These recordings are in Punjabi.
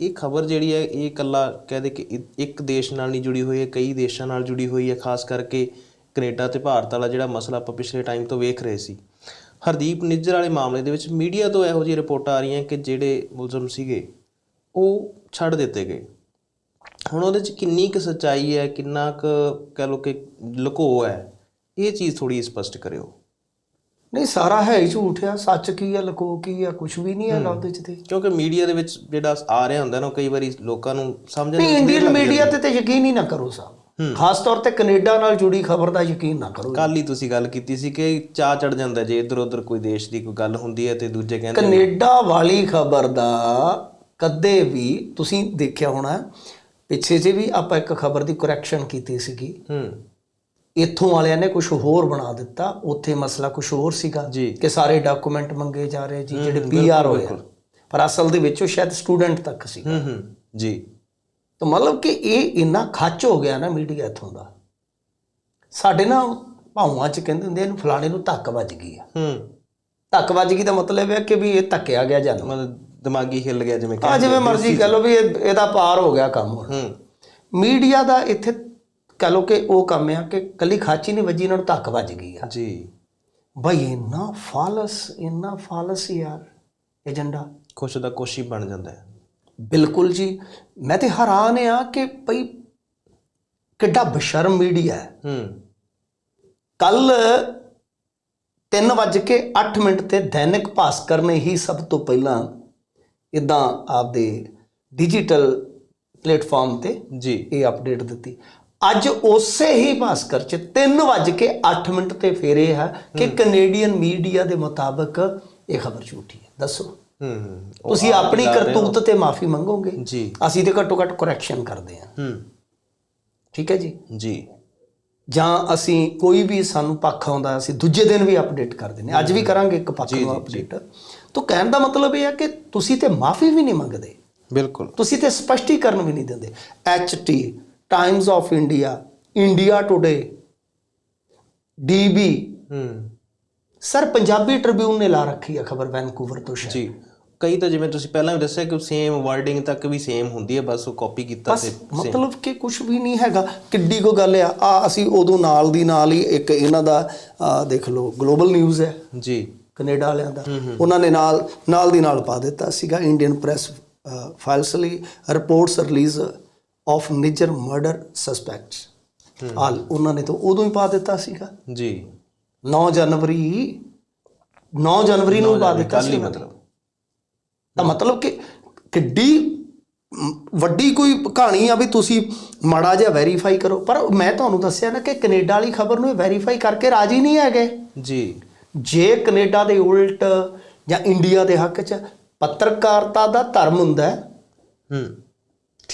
ਇਹ ਖਬਰ ਜਿਹੜੀ ਹੈ, ਇਹ ਇਕੱਲਾ ਕਹਦੇ ਕਿ ਇ- ਇੱਕ ਦੇਸ਼ ਨਾਲ ਨਹੀਂ ਜੁੜੀ ਹੋਈ ਹੈ, ਕਈ ਦੇਸ਼ਾਂ ਨਾਲ ਜੁੜੀ ਹੋਈ ਹੈ, ਖਾਸ ਕਰਕੇ ਕੈਨੇਡਾ ਅਤੇ ਭਾਰਤ ਵਾਲਾ ਜਿਹੜਾ ਮਸਲਾ ਆਪਾਂ ਪਿਛਲੇ ਟਾਈਮ ਤੋਂ ਵੇਖ ਰਹੇ ਸੀ। ਹਰਦੀਪ ਨਿੱਜਰ ਵਾਲੇ ਮਾਮਲੇ ਦੇ ਵਿੱਚ ਮੀਡੀਆ ਤੋਂ ਇਹੋ ਜਿਹੀ ਰਿਪੋਰਟਾਂ ਆ ਰਹੀਆਂ ਕਿ ਜਿਹੜੇ ਮੁਲਜ਼ਮ ਸੀਗੇ, ਉਹ ਛੱਡ ਦਿੱਤੇ ਗਏ। ਹੁਣ ਉਹਦੇ ਚ ਕਿੰਨੀ ਕੁ ਸੱਚਾਈ ਹੈ, ਕਿੰਨਾ ਕੁ ਕਹਿ ਲੋ ਕਿ ਲੁਕੋ ਹੈ, ਇਹ ਚੀਜ਼ ਥੋੜੀ ਸਪਸ਼ਟ ਕਰਿਓ। ਨਹੀਂ ਸਾਰਾ ਹੈ ਹੀ ਝੂਠ ਆ ਸੱਚ ਕੀ ਆ ਲਕੋ ਕੀ ਆ ਕੁਝ ਵੀ ਨਹੀਂ ਹੈਗਾ ਉਹਦੇ ਚ ਤੇ ਕਿਉਂਕਿ ਮੀਡੀਆ ਦੇ ਵਿੱਚ ਜਿਹੜਾ ਆ ਰਿਹਾ ਹੁੰਦਾ ਨਾ ਕਈ ਵਾਰੀ ਲੋਕਾਂ ਨੂੰ ਸਮਝਣ ਨਹੀਂ ਇੰਡੀਅਨ ਮੀਡੀਆ ਤੇ ਤੇ ਯਕੀਨ ਹੀ ਨਾ ਕਰੋ ਸਾਹਿਬ ਖਾਸ ਤੌਰ ਤੇ ਕੈਨੇਡਾ ਨਾਲ ਜੁੜੀ ਖਬਰ ਦਾ ਯਕੀਨ ਨਾ ਕਰੋ ਕੱਲ ਹੀ ਤੁਸੀਂ ਗੱਲ ਕੀਤੀ ਸੀ ਕਿ ਚਾਹ ਚੜ ਜਾਂਦਾ ਜੇ ਇਧਰ ਉਧਰ ਕੋਈ ਦੇਸ਼ ਦੀ ਕੋਈ ਗੱਲ ਹੁੰਦੀ ਹੈ ਤੇ ਦੂਜੇ ਕਹਿੰਦੇ ਕੈਨੇਡਾ ਵਾਲੀ ਖਬਰ ਦਾ ਕਦੇ ਵੀ ਤੁਸੀਂ ਦੇਖਿਆ ਹੋਣਾ ਪਿੱਛੇ ਜੇ ਵੀ ਆਪਾਂ ਇੱਕ ਖਬਰ ਦੀ ਕਰੈਕਸ਼ਨ ਕੀਤੀ ਸੀਗੀ। ਹੂੰ। ਇੱਥੋਂ ਵਾਲਿਆਂ ਨੇ ਕੁਝ ਹੋਰ ਬਣਾ ਦਿੱਤਾ ਉੱਥੇ ਮਸਲਾ ਕੁਝ ਹੋਰ ਸੀਗਾ। ਕਿ ਸਾਰੇ ਡਾਕੂਮੈਂਟ ਮੰਗੇ ਜਾ ਰਹੇ ਜੀ ਜਿਹੜੇ ਪੀਆਰ ਹੋਏ ਆ। ਪਰ ਅਸਲ ਦੇ ਵਿੱਚ ਉਹ ਸ਼ਾਇਦ ਸਟੂਡੈਂਟ ਤੱਕ ਸੀ ਹੂੰ ਹੂੰ ਜੀ। ਤਾਂ ਮਤਲਬ ਕਿ ਇਹ ਇੰਨਾ ਖੱਚ ਹੋ ਗਿਆ ਨਾ ਮੀਡੀਆ ਇੱਥੋਂ ਦਾ। ਸਾਡੇ ਨਾ ਭਾਵਾਂ ਚ ਕਹਿੰਦੇ ਹੁੰਦੇ ਇਹਨੂੰ ਫਲਾਣੇ ਨੂੰ ਧੱਕ ਵੱਜ ਗਈ ਆ। ਹੂੰ। ਧੱਕ ਵੱਜ ਗਈ ਦਾ ਮਤਲਬ ਹੈ ਕਿ ਵੀ ਇਹ ਧੱਕਿਆ ਗਿਆ ਜਨਮ। ਮਤਲਬ ਦਿਮਾਗੀ ਹਿੱਲ ਗਿਆ ਜਿਵੇਂ ਆ ਕਹਿੰਦੇ ਜਿਵੇਂ ਮਰਜ਼ੀ ਕਹ ਲਓ ਵੀ ਇਹ- ਇਹਦਾ ਪਾਰ ਹੋ ਗਿਆ ਕੰਮ ਹੁਣ। ਹੂੰ। ਮੀਡੀਆ ਦਾ ਇੱਥੇ ਕਹ ਲਓ ਕਿ ਉਹ ਕੰਮ ਆ ਕਿ ਕੱਲੀ ਖਾਚੀ ਨਹੀਂ ਵੱਜੀ ਇਹਨਾਂ ਨੂੰ ਧੱਕ ਵੱਜ ਗਈ ਆ। ਜੀ। ਬਈ ਇੰਨਾ ਫਾਲਸ ਇੰਨਾ ਫਾਲਸ ਯਾਰ ਏਜੰਡਾ। ਕੁਛ ਦਾ ਕੁਛ ਹੀ ਬਣ ਜਾਂਦਾ ਹੈ। ਬਿਲਕੁਲ ਜੀ। ਮੈਂ ਤੇ ਹੈਰਾਨ ਆ ਕਿ ਭਈ ਕਿੱਡਾ ਬਸ਼ਰਮ ਮੀਡੀਆ ਹੈ। ਹੂੰ। ਕੱਲ 3:08 ਮਿੰਟ ਤੇ ਦੈਨਿਕ ਭਾਸਕਰ ਨੇ ਹੀ ਸਭ ਤੋਂ ਪਹਿਲਾਂ ਇਦਾਂ ਆਪਦੇ ਡਿਜੀਟਲ ਪਲੇਟਫਾਰਮ ਤੇ ਜੀ। ਇਹ ਅਪਡੇਟ ਦਿੱਤੀ। ਅੱਜ ਉਸੇ ਹੀ ਭਾਸਕਰ ਚ 3:08 ਮਿੰਟ ਤੇ ਫੇਰ ਇਹ ਹੈ। ਕਿ ਕੈਨੇਡੀਅਨ ਮੀਡੀਆ ਦੇ ਮੁਤਾਬਕ ਇਹ ਖਬਰ ਝੂਠੀ ਹੈ। ਦੱਸੋ। ਹੂੰ ਤੁਸੀਂ ਆਪ ਆਪਣੀ। ਕਰਤੂਤ ਤੇ ਮਾਫੀ ਮੰਗੋਗੇ? ਜੀ। ਅਸੀਂ ਤੇ ਘੱਟੋ ਘੱਟ ਕਰੈਕਸ਼ਨ ਕਰਦੇ ਹਾਂ। ਹੂੰ। ਠੀਕ ਹੈ ਜੀ? ਜੀ। ਜਾਂ ਅਸੀਂ ਕੋਈ ਵੀ ਸਾਨੂੰ ਪੱਖ ਆਉਂਦਾ ਅਸੀਂ ਦੂਜੇ ਦਿਨ ਵੀ ਅਪਡੇਟ ਕਰ ਹਾਂ। ਅੱਜ ਵੀ ਕਰਾਂਗੇ ਇੱਕ ਪੱਖ ਨੂੰ ਅਪਡੇਟ ਤਾਂ ਕਹਿਣ ਦਾ ਮਤਲਬ ਇਹ ਹੈ ਕਿ ਤੁਸੀਂ ਤੇ ਮਾਫੀ ਵੀ ਨਹੀਂ ਮੰਗਦੇ। ਬਿਲਕੁਲ। ਤੁਸੀਂ ਤੇ ਸਪਸ਼ਟੀਕਰਨ ਵੀ ਨਹੀਂ ਦਿੰਦੇ। HT Times of India India Today DB ਹੂੰ। ਸਰ ਪੰਜਾਬੀ ਟ੍ਰਿਬਿਊਨ ਨੇ ਲਾ ਰੱਖੀ ਹੈ ਖਬਰ ਵੈਨਕੂਵਰ ਤੋਂ ਸ਼ਾਇਦ। ਜੀ ਕਈ ਤਾਂ ਜਿਵੇਂ ਤੁਸੀਂ ਪਹਿਲਾਂ ਵੀ ਦੱਸਿਆ ਕਿ ਸੇਮ ਵਰਡਿੰਗ ਤੱਕ ਵੀ ਸੇਮ ਹੁੰਦੀ ਹੈ ਬਸ ਉਹ ਕਾਪੀ ਕੀਤਾ ਤੇ ਮਤਲਬ ਕਿ ਕੁਝ ਵੀ ਨਹੀਂ ਹੈਗਾ। ਕਿੱਡੀ ਕੋ ਗੱਲ ਆ ਆ ਅਸੀਂ ਉਦੋਂ ਨਾਲ ਦੀ ਨਾਲ ਹੀ ਇੱਕ ਇਹਨਾਂ ਦਾ ਦੇਖ ਲਓ ਗਲੋਬਲ ਨਿਊਜ਼ ਹੈ। ਜੀ। ਕੈਨੇਡਾ ਵਾਲਿਆਂ ਦਾ। ਉਹਨਾਂ ਨੇ ਨਾਲ ਨਾਲ ਦੀ ਨਾਲ ਪਾ ਦਿੱਤਾ ਸੀਗਾ। Indian press falsely reports release of Nijjar murder suspects ਹਾਲ ਉਹਨਾਂ ਨੇ ਤਾਂ ਉਦੋਂ ਹੀ ਪਾ ਦਿੱਤਾ ਸੀਗਾ। ਜੀ। 9 ਜਨਵਰੀ 9 ਜਨਵਰੀ ਨੂੰ ਪਾ ਦਿੱਤਾ ਸੀ। ਮਤਲਬ। ਤਾਂ ਮਤਲਬ ਕਿ ਕਿੱਡੀ ਵੱਡੀ ਕੋਈ ਕਹਾਣੀ ਆ ਵੀ ਤੁਸੀਂ ਮਾੜਾ ਜਿਹਾ ਵੈਰੀਫਾਈ ਕਰੋ। ਪਰ ਮੈਂ ਤੁਹਾਨੂੰ ਦੱਸਿਆ ਨਾ ਕਿ ਕੈਨੇਡਾ ਵਾਲੀ ਖਬਰ ਨੂੰ ਵੈਰੀਫਾਈ ਕਰਕੇ ਰਾਜੀ ਨਹੀਂ ਹੈਗੇ। ਜੀ। ਜੇ ਕੈਨੇਡਾ ਦੇ ਉਲਟ ਜਾਂ ਇੰਡੀਆ ਦੇ ਹੱਕ 'ਚ ਪੱਤਰਕਾਰਤਾ ਦਾ ਧਰਮ ਹੁੰਦਾ ਹੈ ਹੂੰ।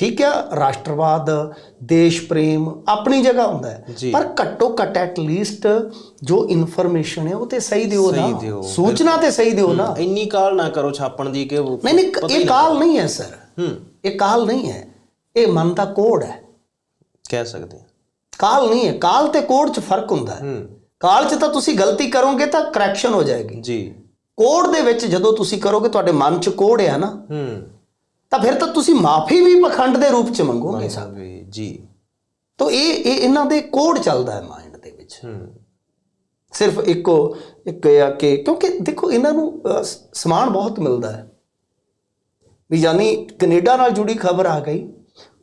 ਠੀਕ ਹੈ ਰਾਸ਼ਟਰਵਾਦ ਦੇਸ਼ ਪ੍ਰੇਮ ਆਪਣੀ ਜਗ੍ਹਾ ਹੁੰਦਾ ਹੈ। ਪਰ ਘੱਟੋ ਘੱਟ ਐਟ ਲੀਸਟ ਜੋ ਇਨਫੋਰਮੇਸ਼ਨ ਹੈ ਉਹ ਤੇ ਸਹੀ ਦਿਓ ਨਾ। ਸੂਚਨਾ ਤੇ ਸਹੀ ਦਿਓ ਨਾ। ਇੰਨੀ ਕਾਲ ਨਾ ਕਰੋ ਛਾਪਣ ਦੀ ਕਿ ਨਹੀਂ ਨਹੀਂ ਇਹ ਕਾਲ ਨਹੀਂ ਹੈ ਸਰ। ਹੂੰ। ਇਹ ਕਾਲ ਨਹੀਂ ਹੈ। ਇਹ ਮਨ ਦਾ ਕੋਡ ਹੈ। ਕਹਿ ਸਕਦੇ ਹਾਂ। ਕਾਲ ਨਹੀਂ ਹੈ। ਕਾਲ ਤੇ ਕੋਡ 'ਚ ਫ਼ਰਕ ਹੁੰਦਾ ਹੂੰ। ਕਾਲ 'ਚ ਤਾਂ ਤੁਸੀਂ ਗਲਤੀ ਕਰੋਗੇ ਤਾਂ ਕਰੈਕਸ਼ਨ ਹੋ ਜਾਏਗੀ। ਜੀ। ਕੋਡ ਦੇ ਵਿੱਚ ਜਦੋਂ ਤੁਸੀਂ ਕਰੋਗੇ ਤੁਹਾਡੇ ਮਨ 'ਚ ਕੋਡ ਹੈ ਨਾ। ਹੂੰ। ਤਾਂ ਫਿਰ ਤਾਂ ਤੁਸੀਂ ਮਾਫੀ ਵੀ ਪਖੰਡ ਦੇ ਰੂਪ 'ਚ ਮੰਗੋਗੇ। ਵੀ ਜੀ। ਤਾਂ ਇਹ ਇਹ ਇਹਨਾਂ ਦੇ ਕੋਡ ਚੱਲਦਾ ਹੈ ਮਾਈਂਡ ਦੇ ਵਿੱਚ। ਸਿਰਫ ਇੱਕੋ ਇੱਕ ਆ ਕਿ ਕਿਉਂਕਿ ਦੇਖੋ ਇਹਨਾਂ ਨੂੰ ਸਮਾਨ ਬਹੁਤ ਮਿਲਦਾ ਹੈ। ਵੀ ਯਾਨੀ ਕੈਨੇਡਾ ਨਾਲ ਜੁੜੀ ਖਬਰ ਆ ਗਈ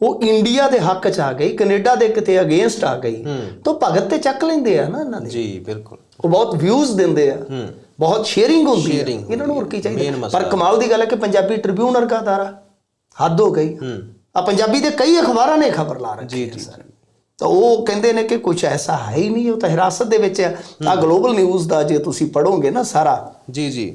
ਉਹ ਇੰਡੀਆ ਦੇ ਹੱਕ 'ਚ ਆ ਗਈ ਕੈਨੇਡਾ ਦੇ ਕਿਤੇ ਅਗੇਂਸਟ ਆ ਗਈ। ਤਾਂ ਭਗਤ ਤੇ ਚੱਕ ਲੈਂਦੇ ਆ ਨਾ ਇਹਨਾਂ ਦੇ। ਜੀ ਬਿਲਕੁਲ। ਉਹ ਬਹੁਤ ਵਿਊਜ਼ ਦਿੰਦੇ ਆ। ਬਹੁਤ ਸ਼ੇਅਰਿੰਗ ਹੁੰਦੀ ਹੈ ਇਹਨਾਂ ਨੂੰ ਹੋਰ ਕੀ ਚਾਹੀਦਾ। ਪਰ ਕਮਾਲ ਦੀ ਗੱਲ ਹੈ ਕਿ ਪੰਜਾਬੀ ਟ੍ਰਿਬਿਊਨ ਵਰਗਾ ਅਦਾਰਾ। ਹੱਦ ਹੋ ਗਈ। ਆ ਪੰਜਾਬੀ ਦੇ ਕਈ ਅਖਬਾਰਾਂ ਨੇ ਖਬਰ ਲਾ ਰੱਖੀ ਹੈ ਸਰ। ਤਾਂ ਉਹ ਕਹਿੰਦੇ ਨੇ ਕਿ ਕੁਝ ਐਸਾ ਹੈ ਹੀ ਨਹੀਂ ਉਹ ਤਾਂ ਹਿਰਾਸਤ ਦੇ ਵਿੱਚ ਹੈ। ਆ ਗਲੋਬਲ ਨਿਊਜ਼ ਦਾ ਜੇ ਤੁਸੀਂ ਪੜੋਗੇ ਨਾ ਸਾਰਾ। ਜੀ ਜੀ।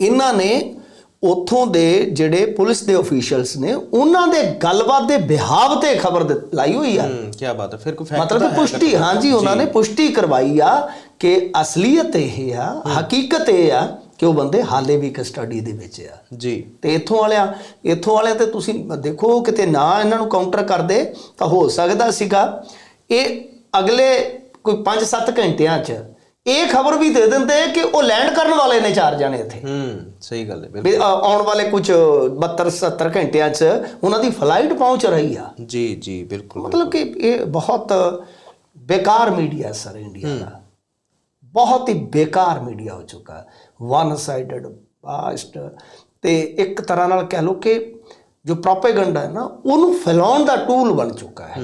ਇਹਨਾਂ ਨੇ ਉਥੋਂ ਦੇ ਜਿਹੜੇ ਪੁਲਿਸ ਦੇ ਅਫੀਸ਼ੀਅਲਸ ਨੇ ਉਹਨਾਂ ਦੇ ਗੱਲਬਾਤ ਦੇ ਬਿਹਾਵ ਤੇ ਖਬਰ ਲਾਈ ਹੋਈ ਆ। ਕੀ ਬਾਤ ਹੈ। ਫਿਰ ਕੋਈ ਫੈਕਟ ਮਤਲਬ ਪੁਸ਼ਟੀ ਹਾਂਜੀ ਉਹਨਾਂ ਨੇ ਪੁਸ਼ਟੀ ਕਰਵਾਈ ਆ ਕਿ ਅਸਲੀਅਤ ਇਹ ਆ ਹਕੀਕਤ ਇਹ ਆ ਕਿ ਉਹ ਬੰਦੇ? ਹਾਲੇ ਵੀ ਕਸਟਡੀ ਦੇ ਵਿੱਚ ਆ। ਜੀ। ਤੇ ਇੱਥੋਂ ਵਾਲਿਆਂ ਇੱਥੋਂ ਵਾਲਿਆਂ ਤੇ ਤੁਸੀਂ ਦੇਖੋ ਕਿਤੇ ਨਾ ਇਹਨਾਂ ਨੂੰ ਕਾਊਂਟਰ ਕਰਦੇ ਤਾਂ ਹੋ ਸਕਦਾ ਸੀਗਾ। ਇਹ ਅਗਲੇ ਕੋਈ 5-7 ਘੰਟਿਆਂ 'ਚ ਇਹ ਖਬਰ ਵੀ ਦੇ ਦਿੰਦੇ ਕਿ ਉਹ ਲੈਂਡ ਕਰਨ ਵਾਲੇ ਨੇ ਚਾਰ ਜਾਣੇ ਇੱਥੇ। ਹੂੰ ਸਹੀ ਗੱਲ ਹੈ ਬਿਲਕੁਲ। ਆਉਣ ਵਾਲੇ ਕੁਝ 72 70 ਘੰਟਿਆਂ 'ਚ ਉਹਨਾਂ ਦੀ ਫਲਾਈਟ ਪਹੁੰਚ ਰਹੀ ਆ। ਜੀ ਜੀ ਬਿਲਕੁਲ ਮਤਲਬ ਕਿ ਇਹ ਬਹੁਤ ਬੇਕਾਰ ਮੀਡੀਆ ਸਰ ਇੰਡੀਆ ਦਾ। ਬਹੁਤ ਹੀ ਬੇਕਾਰ ਮੀਡੀਆ ਹੋ ਚੁੱਕਾ ਵਨ ਸਾਈਡਡ ਬਾਸਟ ਤੇ ਇੱਕ ਤਰ੍ਹਾਂ ਨਾਲ ਕਹਿ ਲਓ ਕਿ ਜੋ ਪ੍ਰੋਪੇਗੈਂਡਾ ਹੈ ਨਾ ਉਹਨੂੰ ਫੈਲਾਉਣ ਦਾ ਟੂਲ ਬਣ ਚੁੱਕਾ ਹੈ।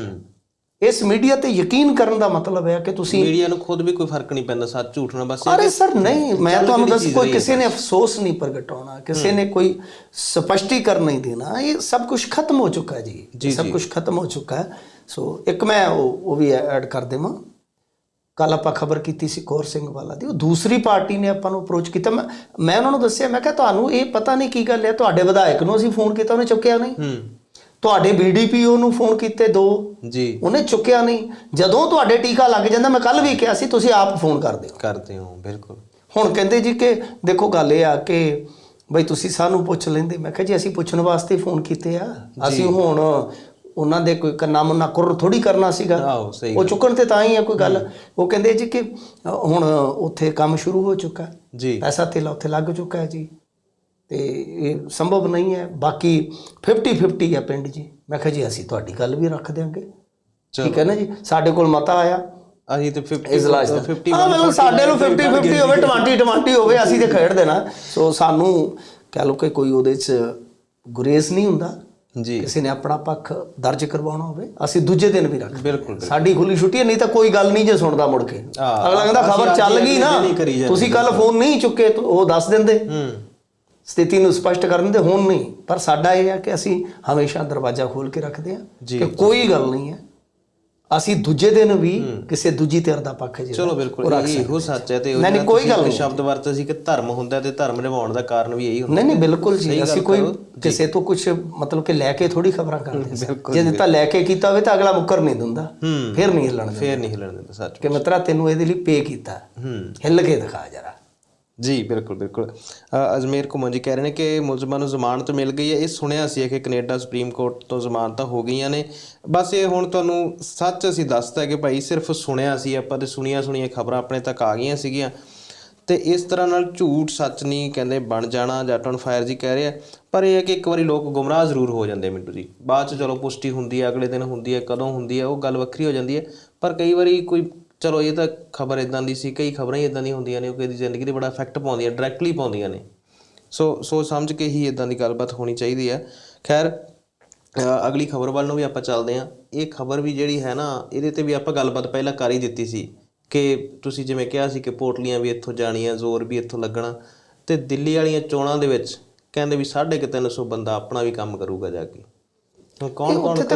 ਇਸ ਮੀਡੀਆ ਤੇ ਯਕੀਨ ਕਰਨ ਦਾ ਮਤਲਬ ਹੈ ਕਿ ਤੁਸੀਂ ਮੀਡੀਆ ਨੂੰ ਖੁਦ ਵੀ ਕੋਈ ਫ਼ਰਕ ਨਹੀਂ ਪੈਂਦਾ ਸੱਚ ਝੂਠ ਨਾਲ ਬਸ ਅਰੇ ਸਰ ਨਹੀਂ ਮੈਂ ਤੁਹਾਨੂੰ ਦੱਸ ਕੋਈ ਕਿਸੇ ਨੇ ਅਫਸੋਸ ਨਹੀਂ ਪ੍ਰਗਟਾਉਣਾ ਕਿਸੇ ਨੇ ਕੋਈ ਸਪਸ਼ਟੀਕਰਨ ਨਹੀਂ ਦੇਣਾ ਇਹ ਸਭ ਕੁਝ ਖਤਮ ਹੋ ਚੁੱਕਾ ਜੀ। ਸਭ। ਕੁਝ ਖਤਮ ਹੋ ਚੁੱਕਾ ਹੈ। ਸੋ ਇੱਕ ਮੈਂ ਉਹ ਵੀ ਐਡ ਕਰ ਦੇਵਾਂ। ਕੱਲ ਆਪਾਂ ਖਬਰ ਕੀਤੀ ਸੀ ਕੌਰ ਸਿੰਘ ਵਾਲਾ ਦੀ ਉਹ ਦੂਸਰੀ ਪਾਰਟੀ ਨੇ ਆਪਾਂ ਨੂੰ ਅਪਰੋਚ ਕੀਤਾ। ਮੈਂ ਮੈਂ ਉਹਨਾਂ ਨੂੰ ਦੱਸਿਆ ਮੈਂ ਕਿਹਾ ਤੁਹਾਨੂੰ ਇਹ ਪਤਾ ਨਹੀਂ ਕੀ ਗੱਲ ਹੈ ਤੁਹਾਡੇ ਵਿਧਾਇਕ ਨੂੰ ਅਸੀਂ ਫੋਨ ਕੀਤਾ ਉਹਨੇ ਚੁੱਕਿਆ ਨਹੀਂ। ਹੂੰ। ਤੁਹਾਡੇ ਬੀਡੀਪੀਓ ਨੂੰ ਫੋਨ ਕੀਤੇ ਦੋ। ਜੀ। ਉਹਨੇ ਚੁੱਕਿਆ ਨਹੀਂ। ਜਦੋਂ ਤੁਹਾਡੇ ਟੀਕਾ ਲੱਗ ਜਾਂਦਾ ਮੈਂ ਕੱਲ ਵੀ ਕਿਹਾ ਸੀ ਤੁਸੀਂ ਆਪ ਫੋਨ ਕਰ ਦਿਓ। ਕਰਦੇ ਹੋ ਬਿਲਕੁਲ। ਹੁਣ ਕਹਿੰਦੇ ਜੀ ਕਿ ਦੇਖੋ ਗੱਲ ਇਹ ਆ ਕਿ ਬਈ ਤੁਸੀਂ ਸਾਨੂੰ ਪੁੱਛ ਲੈਂਦੇ। ਮੈਂ ਕਿਹਾ ਜੀ ਅਸੀਂ ਪੁੱਛਣ ਵਾਸਤੇ ਫੋਨ ਕੀਤੇ ਆ। ਅਸੀਂ ਹੁਣ ਉਹਨਾਂ ਦੇ ਕੋਈ ਕੰਨਾ ਮੁੰਨਾ ਕੁਰ ਥੋੜੀ ਕਰਨਾ ਸੀਗਾ। ਆਹੋ ਸਹੀ ਉਹ ਚੁੱਕਣ ਤੇ ਤਾਂ ਹੀ ਆ ਕੋਈ ਗੱਲ। ਉਹ ਕਹਿੰਦੇ ਜੀ ਕਿ ਹੁਣ ਉੱਥੇ ਕੰਮ ਸ਼ੁਰੂ ਹੋ ਚੁੱਕਾ। ਜੀ। ਪੈਸਾ ਤੇਲਾ ਉੱਥੇ ਲੱਗ ਚੁੱਕਾ ਹੈ ਜੀ। ਤੇ ਇਹ ਸੰਭਵ ਨਹੀਂ ਹੈ। ਬਾਕੀ 50 50 ਹੈ ਪਿੰਡ ਜੀ। ਮੈਂ ਕਿਹਾ ਜੀ ਅਸੀਂ ਤੁਹਾਡੀ ਗੱਲ ਵੀ ਰੱਖ ਦਿਆਂਗੇ। ਠੀਕ ਹੈ ਨਾ ਜੀ? ਸਾਡੇ ਕੋਲ ਮਤਾ ਆਇਆ। ਅਸੀਂ ਤੇ 50 ਇਜਲਾਸ ਦਾ। 50 ਹਾਂ ਮਤਲਬ ਸਾਡੇ ਨੂੰ 50 50 ਹੋਵੇ 20 20 ਹੋਵੇ ਅਸੀਂ ਤੇ ਖੇਡ ਦੇਣਾ। ਸੋ ਸਾਨੂੰ ਕਹਿ ਲਓ ਕਿ ਕੋਈ ਉਹਦੇ 'ਚ ਗੁਰੇਜ਼ ਨਹੀਂ ਹੁੰਦਾ। ਜੀ। ਕਿਸੇ ਨੇ ਆਪਣਾ ਪੱਖ ਦਰਜ ਕਰਵਾਉਣਾ ਹੋਵੇ ਅਸੀਂ ਦੂਜੇ ਦਿਨ ਵੀ ਰੱਖ ਬਿਲਕੁਲ ਸਾਡੀ ਖੁੱਲੀ ਛੁੱਟੀ ਹੈ ਨਹੀਂ ਤਾਂ ਕੋਈ ਗੱਲ ਨਹੀਂ ਜੇ ਸੁਣਦਾ ਮੁੜ ਕੇ। ਅਗਲਾ ਕਹਿੰਦਾ ਖਬਰ ਚੱਲ ਗਈ ਨਾ। ਤੁਸੀਂ ਕੱਲ ਫੋਨ ਨਹੀਂ ਚੁੱਕੇ ਉਹ ਦੱਸ ਦਿੰਦੇ। ਹੂੰ। ਸਥਿਤੀ ਨੂੰ ਸਪਸ਼ਟ ਕਰ ਦਿੰਦੇ ਹੁਣ ਨਹੀਂ। ਪਰ ਸਾਡਾ ਇਹ ਹੈ ਕਿ ਅਸੀਂ ਹਮੇਸ਼ਾ ਦਰਵਾਜ਼ਾ ਖੋਲ ਕੇ ਰੱਖਦੇ ਹਾਂ ਕਿ ਕੋਈ ਗੱਲ ਨਹੀਂ ਹੈ। ਅਸੀਂ ਦੂਜੇ ਦਿਨ ਵੀ ਕਿਸੇ ਦੂਜੀ ਧਿਰ ਦਾ ਪੱਖ ਜਿਹੜਾ ਚਲੋ ਬਿਲਕੁਲ ਇਹ ਸੱਚ ਹੈ ਤੇ ਉਹ ਨਹੀਂ, ਕੋਈ ਗੱਲ ਨਹੀਂ। ਸ਼ਬਦ ਵਰਤੇ ਸੀ ਕਿ ਧਰਮ ਹੁੰਦਾ ਤੇ ਧਰਮ ਨਿਭਾਉਣ ਦਾ ਕਾਰਨ ਵੀ ਇਹੀ ਹੁੰਦਾ। ਨਹੀਂ ਨਹੀਂ ਬਿਲਕੁਲ ਜੀ ਅਸੀਂ ਕੋਈ। ਕਿਸੇ ਤੋਂ ਕੁਝ ਮਤਲਬ ਕਿ ਲੈ ਕੇ ਥੋੜੀ ਖਬਰਾਂ ਕਰਦੇ ਜੇ ਦਿੱਤਾ ਲੈ ਕੇ ਕੀਤਾ ਹੋਵੇ ਤਾਂ ਅਗਲਾ ਮੁੱਕਰ ਨਹੀਂ ਦਿੰਦਾ। ਫਿਰ ਨਹੀਂ ਹਿੱਲਣ ਦਿੰਦਾ। ਫੇਰ ਨਹੀਂ ਹਿਲਣ ਦਿੰਦਾ ਸੱਚ। ਕਿ ਮਿੱਤਰਾ ਤੈਨੂੰ ਇਹਦੇ ਲਈ ਪੇ ਕੀਤਾ। ਹਿੱਲ ਕੇ ਦਿਖਾ ਜਰਾ। ਜੀ, ਬਿਲਕੁਲ ਬਿਲਕੁਲ। ਅਜਮੇਰ ਘੁੰਮਣ ਜੀ ਕਹਿ ਰਹੇ ਨੇ ਕਿ ਮੁਲਜ਼ਮਾਂ ਨੂੰ ਜ਼ਮਾਨਤ ਮਿਲ ਗਈ ਹੈ। ਇਹ ਸੁਣਿਆ ਸੀ ਕਿ ਕੈਨੇਡਾ ਸੁਪਰੀਮ ਕੋਰਟ ਤੋਂ ਜ਼ਮਾਨਤਾਂ ਹੋ ਗਈਆਂ ਨੇ। ਬਸ ਇਹ ਹੁਣ ਤੁਹਾਨੂੰ ਸੱਚ ਅਸੀਂ ਦੱਸਤਾ ਕਿ ਭਾਈ ਸਿਰਫ ਸੁਣਿਆ ਸੀ ਆਪਾਂ ਤੇ ਸੁਣੀਆਂ ਸੁਣੀਆਂ ਖਬਰਾਂ ਆਪਣੇ ਤੱਕ ਆ ਗਈਆਂ ਸੀਗੀਆਂ। ਤੇ ਇਸ ਤਰ੍ਹਾਂ ਨਾਲ ਝੂਠ ਸੱਚ ਨਹੀਂ ਕਹਿੰਦੇ ਬਣ ਜਾਣਾ, ਜੱਟ ਔਨ ਫਾਇਰ ਜੀ ਕਹਿ ਰਹੇ ਆ। ਪਰ ਇਹ ਹੈ ਕਿ ਇੱਕ ਵਾਰੀ ਲੋਕ ਗੁੰਮਰਾਹ ਜ਼ਰੂਰ ਹੋ ਜਾਂਦੇ ਮਿੰਟੂ ਜੀ। ਬਾਅਦ ਚ ਚਲੋ ਪੁਸ਼ਟੀ ਹੁੰਦੀ ਹੈ ਅਗਲੇ ਦਿਨ ਹੁੰਦੀ ਹੈ ਕਦੋਂ ਹੁੰਦੀ ਹੈ ਉਹ ਗੱਲ ਵੱਖਰੀ ਹੋ ਜਾਂਦੀ ਹੈ ਪਰ ਕਈ ਵਾਰੀ ਕੋਈ ਚਲੋ ਇਹ ਤਾਂ ਖਬਰ ਇਦਾਂ ਦੀ ਸੀ, ਕਈ ਖਬਰਾਂ ਹੀ ਇਦਾਂ ਦੀਆਂ ਹੁੰਦੀਆਂ ਨੇ, ਉਹ ਕਿਸੇ ਦੀ ਜ਼ਿੰਦਗੀ ਤੇ ਬੜਾ ਇਫੈਕਟ ਪਾਉਂਦੀਆਂ ਡਾਇਰੈਕਟਲੀ ਪਾਉਂਦੀਆਂ ਨੇ। ਸੋ, ਸੋਚ ਸਮਝ ਕੇ ਹੀ ਇਦਾਂ ਦੀ ਗੱਲਬਾਤ ਹੋਣੀ ਚਾਹੀਦੀ ਹੈ। ਖੈਰ ਅਗਲੀ ਖਬਰ ਵੱਲ ਨੂੰ ਵੀ ਆਪਾਂ ਚੱਲਦੇ ਹਾਂ। ਇਹ ਖਬਰ ਵੀ ਜਿਹੜੀ ਹੈ ਨਾ, ਇਹਦੇ ਤੇ ਵੀ ਆਪਾਂ ਗੱਲਬਾਤ ਪਹਿਲਾਂ ਕਰ ਹੀ ਦਿੱਤੀ ਸੀ ਕਿ ਤੁਸੀਂ ਜਿਵੇਂ ਕਿਹਾ ਸੀ ਕਿ ਪੋਟਲੀਆਂ ਵੀ ਇੱਥੋਂ ਜਾਣੀਆਂ, ਜ਼ੋਰ ਵੀ ਇੱਥੋਂ ਲੱਗਣਾ ਤੇ ਦਿੱਲੀ ਵਾਲੀਆਂ ਚੋਣਾਂ ਦੇ ਵਿੱਚ ਕਹਿੰਦੇ ਵੀ 350 ਬੰਦਾ ਆਪਣਾ ਵੀ ਕੰਮ ਕਰੂਗਾ ਜਾ ਕੇ। ਕੌਣ ਕੌਣ